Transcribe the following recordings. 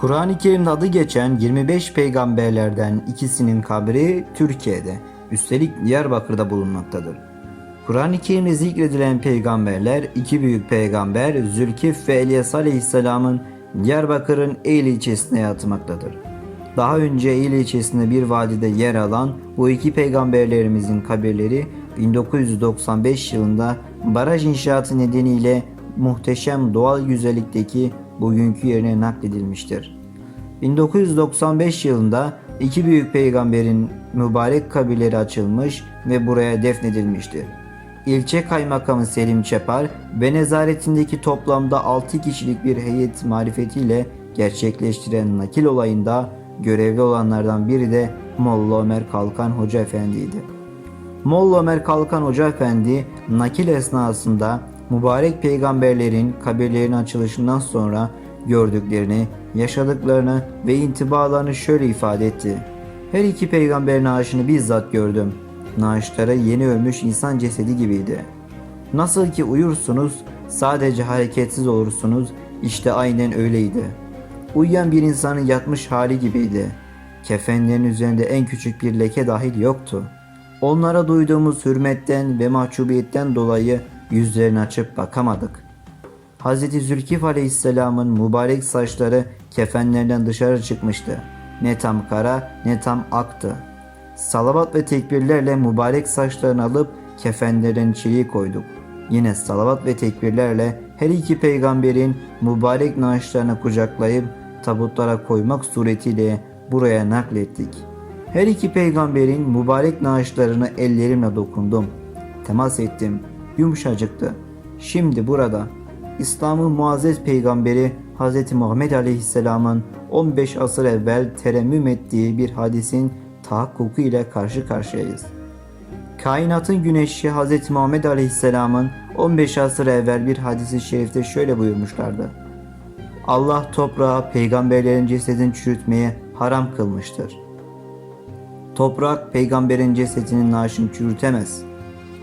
Kur'an-ı Kerim'de adı geçen 25 peygamberlerden ikisinin kabri Türkiye'de, üstelik Diyarbakır'da bulunmaktadır. Kur'an-ı Kerim'de zikredilen peygamberler, iki büyük peygamber Zülkif ve Elyas Aleyhisselam'ın Diyarbakır'ın Eyle ilçesine yatmaktadır. Daha önce Eyle ilçesinde bir vadide yer alan bu iki peygamberlerimizin kabirleri 1995 yılında baraj inşaatı nedeniyle muhteşem doğal güzellikteki bugünkü yerine nakledilmiştir. 1995 yılında iki büyük peygamberin mübarek kabirleri açılmış ve buraya defnedilmiştir. İlçe Kaymakamı Selim Çepar ve nezaretindeki toplamda 6 kişilik bir heyet marifetiyle gerçekleştiren nakil olayında görevli olanlardan biri de Molla Ömer Kalkan Hoca Efendi'ydi. Molla Ömer Kalkan Hoca Efendi nakil esnasında mübarek peygamberlerin kabirlerinin açılışından sonra gördüklerini, yaşadıklarını ve intibalarını şöyle ifade etti. Her iki peygamberin naaşını bizzat gördüm. Naaşları yeni ölmüş insan cesedi gibiydi. Nasıl ki uyursunuz, sadece hareketsiz olursunuz, işte aynen öyleydi. Uyuyan bir insanın yatmış hali gibiydi. Kefenlerin üzerinde en küçük bir leke dahil yoktu. Onlara duyduğumuz hürmetten ve mahcubiyetten dolayı yüzlerini açıp bakamadık. Hz. Zülkif Aleyhisselam'ın mübarek saçları kefenlerden dışarı çıkmıştı. Ne tam kara ne tam aktı. Salavat ve tekbirlerle mübarek saçlarını alıp kefenlerin çiği koyduk. Yine salavat ve tekbirlerle her iki peygamberin mübarek naaşlarını kucaklayıp tabutlara koymak suretiyle buraya naklettik. Her iki peygamberin mübarek naaşlarını ellerimle dokundum. Temas ettim. Yumuşacıktı. Şimdi burada İslam'ın muazzez peygamberi Hz. Muhammed Aleyhisselam'ın 15 asır evvel teremmüm ettiği bir hadisin tahakkuku ile karşı karşıyayız. Kainatın güneşi Hz. Muhammed Aleyhisselam'ın 15 asır evvel bir hadisi şerifte şöyle buyurmuşlardı. Allah toprağa peygamberlerin cesedini çürütmeye haram kılmıştır. Toprak peygamberin cesedinin naaşını çürütemez.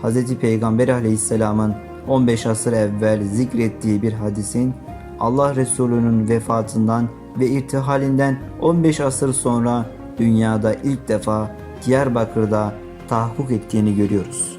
Hz. Peygamber aleyhisselamın 15 asır evvel zikrettiği bir hadisin Allah Resulü'nün vefatından ve irtihalinden 15 asır sonra dünyada ilk defa Diyarbakır'da tahakkuk ettiğini görüyoruz.